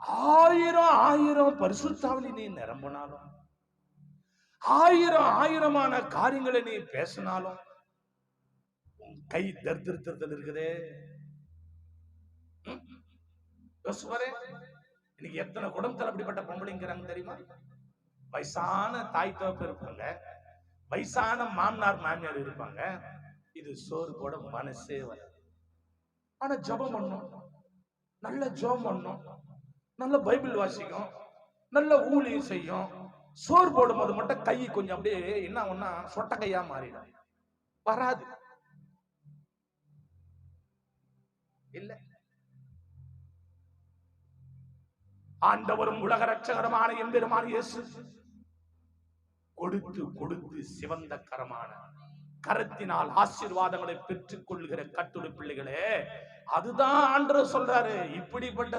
ஆயிரம் ஆயிரம் பரிசுத்தாவளி நீ நிரம்பினாலும் ஆயிரம் ஆயிரமான காரியங்களை நீ பேசினாலும் உன் கை தர்திருத்தத்தில் இருக்குதே. இன்னைக்கு எத்தனை குடும்பத்தில் அப்படிப்பட்ட பொம்பளைங்கிறாங்க தெரியுமா? வயசான தாய் தோப்பு இருப்பாங்க. வயசான மாமனார் மாமியார் இருப்பாங்க. இது சோறு போட மனசே வராது. ஆனா ஜெபம் பண்ணும். நல்ல ஜெபம் பண்ணும். நல்ல பைபிள் வாசிக்கும் நல்ல ஊழியம் செய்யும் சோறு போடும்போது மட்டும் கை கொஞ்சம் அப்படியே என்ன ஒன்னா சொட்ட கையா மாறிடும். வராது. இல்ல. ஆண்டவரும் உலக ரட்சகரமான எம்பெருமான இயேசு கொடுத்து கொடுத்து சிவந்த கரமான கரத்தினால் ஆசீர்வாதங்களை பெற்றுக் கொள்கிற கட்டுரை பிள்ளைகளே அதுதான் ஆண்டு சொல்றாரு. இப்படிப்பட்ட